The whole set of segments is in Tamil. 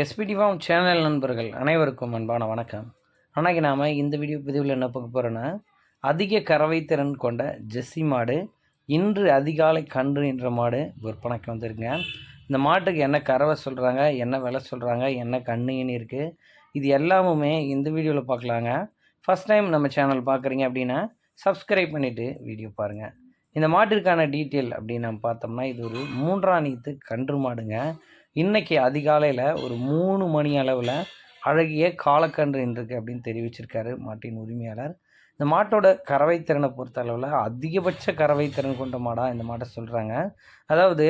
எஸ்பிடி ஃபார்ம் சேனல் நண்பர்கள் அனைவருக்கும் அன்பான வணக்கம். அன்றைக்கி நாம் இந்த வீடியோ பதிவில் என்ன பார்க்க போகிறோன்னா அதிக கறவை திறன் கொண்ட ஜெஸ்ஸி மாடு இன்று அதிகாலை கன்று என்ற மாடு விற்பனைக்கு வந்திருக்குங்க. இந்த மாட்டுக்கு என்ன கறவை சொல்கிறாங்க என்ன விலை சொல்கிறாங்க என்ன கண்ணுன்னு இருக்குது இது எல்லாமுமே இந்த வீடியோவில் பார்க்கலாங்க. ஃபஸ்ட் டைம் நம்ம சேனல் பார்க்குறீங்க அப்படின்னா சப்ஸ்கிரைப் பண்ணிவிட்டு வீடியோ பாருங்கள் இந்த மாட்டிற்கான டீட்டெயில் அப்படின்னு நம்ம பார்த்தோம்னா இது ஒரு மூன்றாம் நீத்து கன்று மாடுங்க. இன்றைக்கி அதிகாலையில் ஒரு மூணு மணி அளவில் அழகிய காலக்கன்று நின்றுருக்கு அப்படின்னு தெரிவிச்சிருக்காரு மாட்டின் உரிமையாளர். இந்த மாட்டோட கறவை திறனை பொறுத்த அளவில் அதிகபட்ச கறவை திறன் கொண்ட மாடாக இந்த மாட்டை சொல்கிறாங்க அதாவது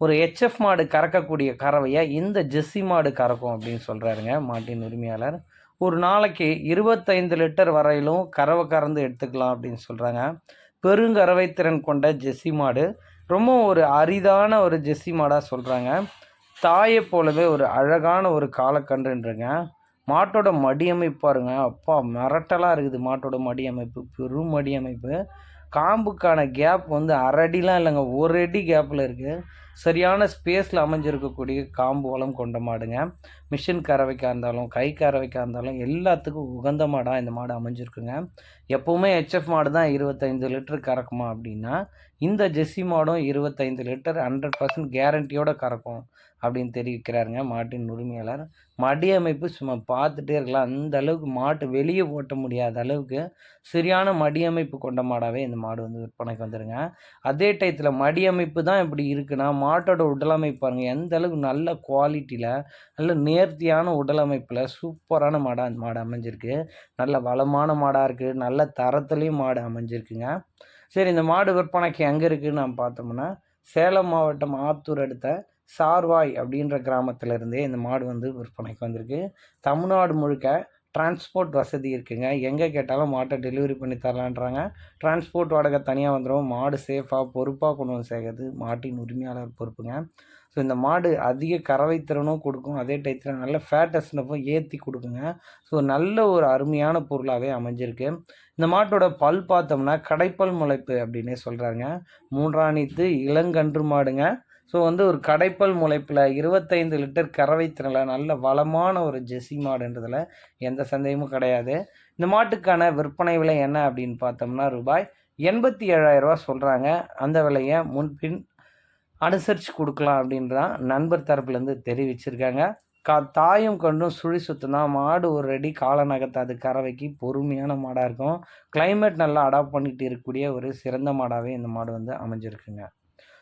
ஒரு ஹெச்எஃப் மாடு கறக்கக்கூடிய கறவையை இந்த ஜெஸ்ஸி மாடு கறக்கும் அப்படின்னு சொல்கிறாருங்க மாட்டின் உரிமையாளர். ஒரு நாளைக்கு இருபத்தைந்து லிட்டர் வரையிலும் கறவை கறந்து எடுத்துக்கலாம் அப்படின்னு சொல்கிறாங்க பெருங்கறவை திறன் கொண்ட ஜெஸ்ஸி மாடு. ரொம்ப ஒரு அரிதான ஒரு ஜெஸ்ஸி மாடாக சொல்கிறாங்க தாயை போலவே ஒரு அழகான ஒரு காலக்கன்றுன்றங்க. மாட்டோட மடியமைப்பு பாருங்க. அப்பா மிரட்டலாக இருக்குது மாட்டோட மடியமைப்பு பெரும் மடியமைப்பு. காம்புக்கான கேப் வந்து அரடிலாம் இல்லைங்க. ஒரு அடி கேப்பில் இருக்குது சரியான ஸ்பேஸில் அமைஞ்சிருக்கக்கூடிய காம்பு வளம் கொண்ட மாடுங்க. மிஷின் கறவைக்காக இருந்தாலும் கை கறவைக்காக இருந்தாலும் எல்லாத்துக்கும் உகந்த மாடாக இந்த மாடு அமைஞ்சிருக்குங்க. எப்போவுமே ஹெச்எஃப் மாடு தான் இருபத்தைந்து லிட்டர் கறக்குமா அப்படின்னா இந்த ஜெஸ்ஸி மாடும் இருபத்தைந்து லிட்டர் ஹண்ட்ரட் பர்சன்ட் கேரண்டியோட கறக்கும் அப்படின்னு தெரிவிக்கிறாருங்க மாட்டின் உரிமையாளர். மடி அமைப்பு சும்மா பார்த்துட்டே இருக்கலாம். அந்த அளவுக்கு மாட்டு வெளியே ஓட்ட முடியாத அளவுக்கு சரியான மடி அமைப்பு கொண்ட மாடாகவே இந்த மாடு வந்து விற்பனைக்கு வந்துடுங்க அதே டயத்தில் மடி அமைப்பு தான் இப்படி இருக்குன்னா மாட்டோட உடலமைப்பு பாருங்கள் எந்த அளவுக்கு நல்ல குவாலிட்டியில் நல்ல நேர்த்தியான உடலமைப்பில் சூப்பரான மாடாக அந்த மாடு அமைஞ்சிருக்கு. நல்ல வளமான மாடாக இருக்குது நல்ல தரத்துலேயும் மாடு அமைஞ்சிருக்குங்க. சரி இந்த மாடு விற்பனைக்கு எங்கே இருக்குதுன்னு நம்ம பார்த்தோம்னா சேலம் மாவட்டம் ஆத்தூர் அடுத்த சார்வாய் அப்படின்ற கிராமத்துல இருந்தே இந்த மாடு வந்து விற்பனைக்கு வந்திருக்கு. தமிழ்நாடு முழுக்க டிரான்ஸ்போர்ட் வசதி இருக்குங்க. எங்கே கேட்டாலும் மாட்டை டெலிவரி பண்ணி தரலான்றாங்க. டிரான்ஸ்போர்ட் வாடகை தனியாக வந்துடும் மாடு சேஃபாக பொறுப்பாக கொண்டு வந்து சேர்க்கறது மாட்டின் உரிமையாளர் பொறுப்புங்க. ஸோ இந்த மாடு அதிக கறவை திறனும் கொடுக்கும். அதே டயத்தில் நல்ல ஃபேட்டஸ்னப்பும் ஏற்றி கொடுக்குங்க. ஸோ நல்ல ஒரு அருமையான பொருளாகவே அமைஞ்சிருக்கு. இந்த மாட்டோட பல் பார்த்தோம்னா கடைப்பல் முளைப்பு அப்படின்னே சொல்கிறாங்க மூன்றாணித்து இளங்கன்று மாடுங்க. ஸோ வந்து ஒரு கடைப்பல் முளைப்பில் இருபத்தைந்து லிட்டர் கறவை திறனில் நல்ல வளமான ஒரு ஜெர்சி மாடுன்றதில் எந்த சந்தேகமும் கிடையாது. இந்த மாட்டுக்கான விற்பனை விலை என்ன அப்படின்னு பார்த்தோம்னா ரூபாய் எண்பத்தி ஏழாயிரரூபா சொல்கிறாங்க அந்த விலையை முன்பின் அனுசரித்து கொடுக்கலாம் அப்படின்றதான் நண்பர் தரப்புலேருந்து தெரிவிச்சிருக்காங்க. கா தாயும் கண்டும் சுழி சுத்தினா மாடு ஒரு அடி கால அது கறவைக்கு பொறுமையான மாடாக இருக்கும். கிளைமேட் நல்லா அடாப்ட் பண்ணிட்டு இருக்கக்கூடிய ஒரு சிறந்த மாடாகவே இந்த மாடு வந்து அமைஞ்சிருக்குங்க.